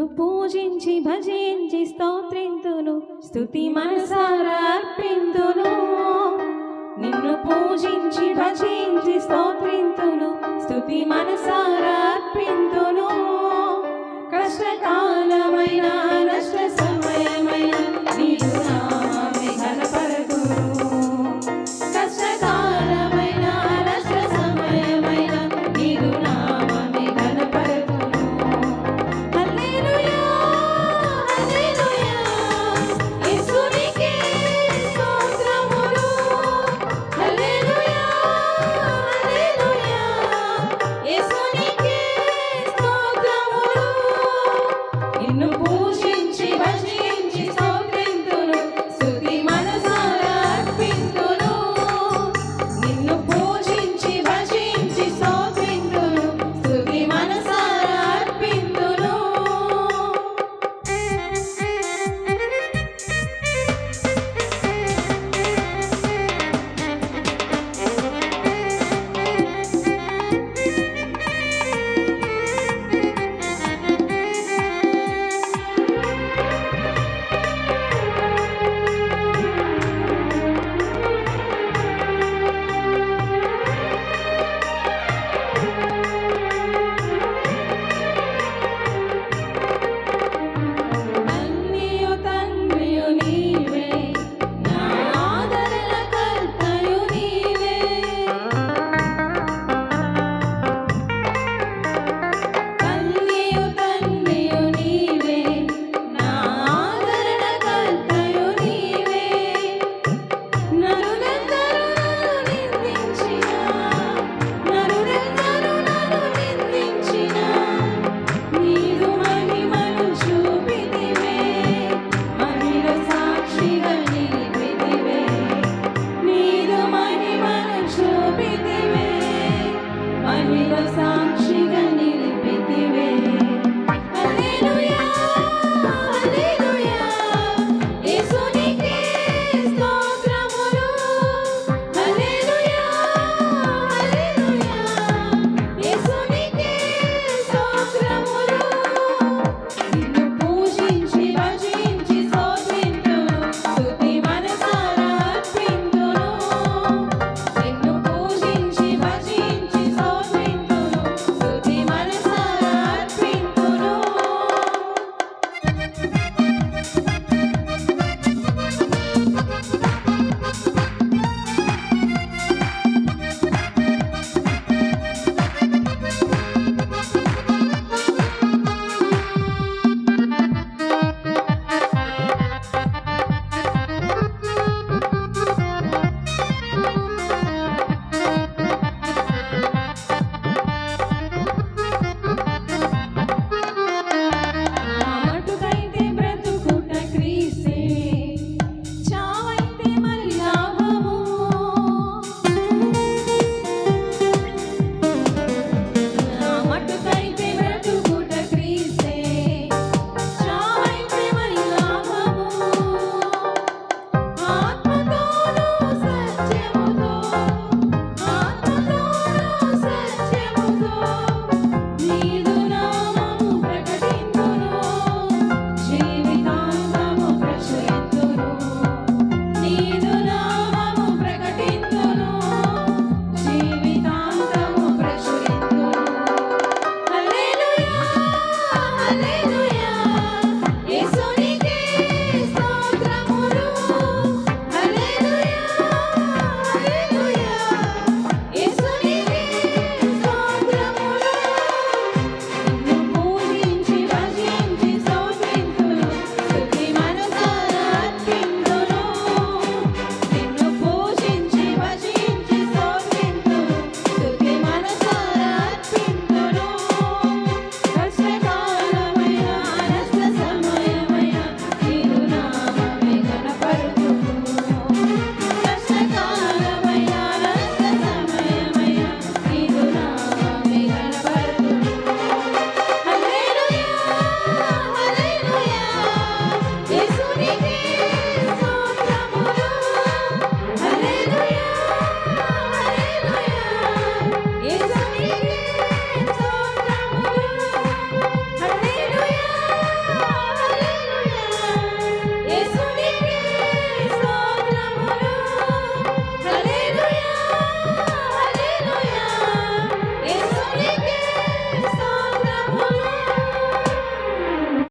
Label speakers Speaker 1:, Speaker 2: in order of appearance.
Speaker 1: నిన్ను పూజించి భజించి స్తోత్రింతును స్తుతి మనసారా అర్పింతును. నిన్ను పూజించి భజించి స్తోత్రింతును స్తుతి మనసారా అర్పింతును. కష్టకాలమైన